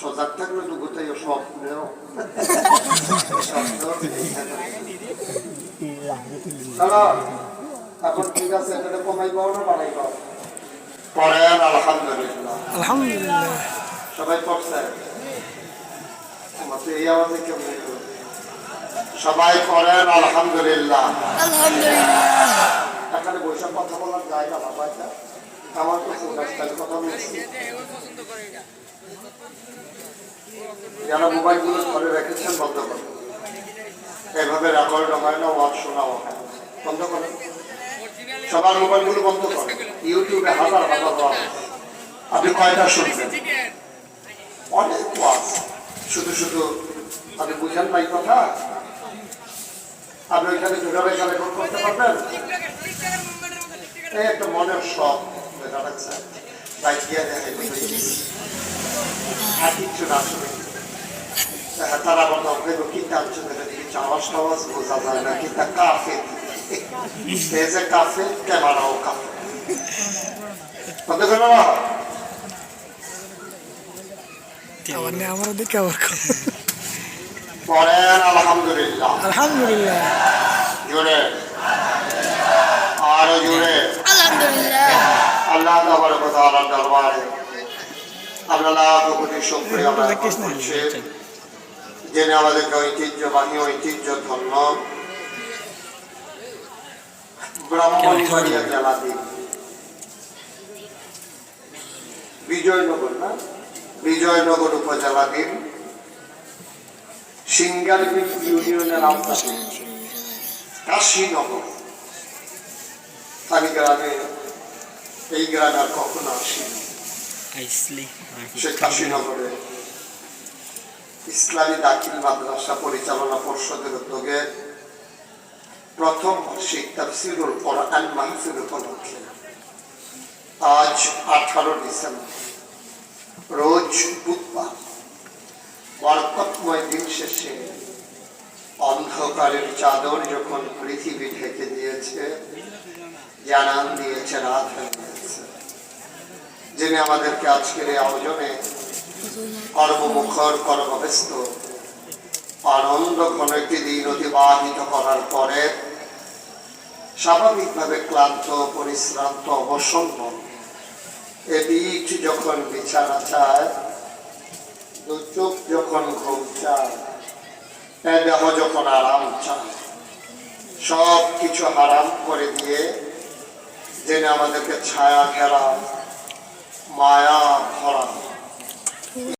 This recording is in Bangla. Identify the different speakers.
Speaker 1: সজাগ থাকলে স্বপ্নেও এখন ঠিক আছে এটা কমাই পাও না বাড়াই পাও? পড়েন আলহামদুলিল্লাহ।
Speaker 2: আলহামদুলিল্লাহ।
Speaker 1: সবাই পড়ছে আমার তো এই আওয়াজে কেমন? সবাই পড়েন আলহামদুলিল্লাহ।
Speaker 2: আলহামদুলিল্লাহ।
Speaker 1: এখানে বৈশাখ কথা বলার জায়গা এটা আমার তো ফোকাসটাই কথা বলছি। যারা মোবাইলগুলো ঘরে রেখেছেন, বন্ধ করেন। এভাবে রেকর্ড হয় না ওয়াজ শোনাও হয় বন্ধ করেন। সবার মোবাইলগুলো বন্ধ করেন। ইউটিউবে হাজার হাজার ওয়াজ আপনি কয়টা শুনবেন? অনেক ওয়াজ শুধু শুধু আপনি বুঝেন নাই কথা? আপনি ওইখানে যেভাবে রেকর্ড করতে পারবেন? এই একটা মনের শখ। যেটা রাখছে বাইক দেখে আর কিচ্ছু না হ্যাঁ, তারা বলতো ওগুলো কি টানছে না কিছু আওয়াজ টাওয়াজ বোঝা যায় না কিন্তু কাফে এসে কাফে ক্যামেরাও কাফে কত করে না?
Speaker 2: নেই আমার দিকে আবার কম।
Speaker 1: আলহামদুলিল্লাহ।
Speaker 2: আলহামদুলিল্লাহ।
Speaker 1: জোরে। আরও জোরে। আল্লাহ তাবার কথা আল্লাহ দরবারে। আমরা লাখ কোটি শুকরিয়া আমরা করছি। জেনে আমাদেরকে ঐতিহ্যবাহী ঐতিহ্য ধন্য ব্রাহ্মণবাড়িয়া জেলাধীন বিজয়নগর না? বিজয়নগর সিঙ্গারবিল ইউনিয়নের আওতাধীন। কাশীনগর। আমি গ্রামে এই গ্রামে আর কখনো আসিনি
Speaker 2: শেখ
Speaker 1: সে কাশীনগরে ইসলামী দাখিল মাদ্রাসা পরিচালনা পর্ষদের উদ্যোগে প্রথম বার্ষিক তাফসিরুল কোরআন মাহফিল উপলক্ষে আজ আঠারো ডিসেম্বর রোজ অন্ধকারের চাদর যখন পৃথিবী ঢেকে দিয়েছে, জানান দিয়েছে, রাত হয়ে যিনি আমাদেরকে আজকের এই আয়োজনে কর্মমুখর, কর্মব্যস্ত, আনন্দ ঘন একটি দিন অতিবাহিত করার পরে স্বাভাবিকভাবে ক্লান্ত, পরিশ্রান্ত, অবসন্ন। এ বীজ যখন বিছানা চায় দু চোখ যখন ঘুম চায় দেহ যখন আরাম চায় সব কিছু হারাম করে দিয়ে যেন আমাদেরকে ছায়া ঘেরা মায়া ভরা।